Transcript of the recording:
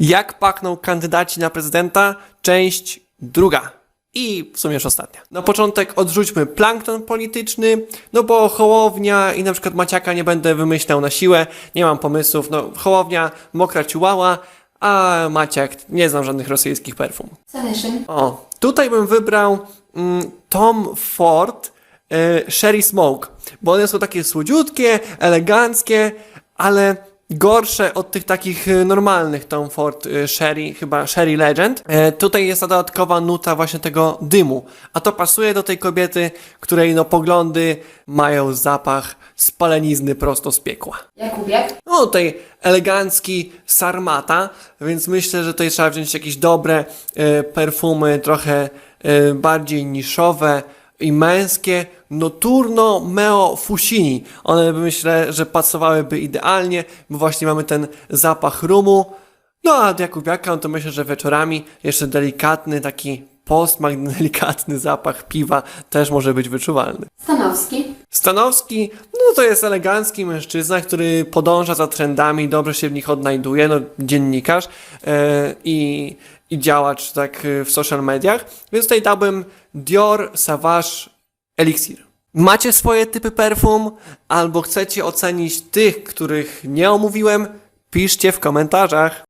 Jak pachną kandydaci na prezydenta? Część druga. I w sumie już ostatnia. Na początek odrzućmy plankton polityczny, no bo Hołownia i na przykład Maciaka nie będę wymyślał na siłę, nie mam pomysłów. No, Hołownia, mokra ciułała, a Maciak, nie znam żadnych rosyjskich perfum. O, tutaj bym wybrał mm, Tom Ford y, Sherry Smoke, bo one są takie słodziutkie, eleganckie, ale gorsze od tych takich y, normalnych Tom Ford y, Sherry, chyba Sherry Legend. E, tutaj jest ta dodatkowa nuta właśnie tego dymu, a to pasuje do tej kobiety, której no poglądy mają zapach spalenizny prosto z piekła. Jakubiak. No tutaj elegancki sarmata, więc myślę, że tutaj trzeba wziąć jakieś dobre e, perfumy, trochę bardziej niszowe i męskie. Noturno Meo Fusini. One myślę, że pasowałyby idealnie, bo właśnie mamy ten zapach rumu. No a od Jakubiaka, no to myślę, że wieczorami jeszcze delikatny, taki posmak, delikatny zapach piwa też może być wyczuwalny. Stanowski. Stanowski, no to jest elegancki mężczyzna, który podąża za trendami, dobrze się w nich odnajduje, no dziennikarz e, i, i działacz tak e, w social mediach, więc tutaj dałbym Dior Savage Elixir. Macie swoje typy perfum, albo chcecie ocenić tych, których nie omówiłem? Piszcie w komentarzach.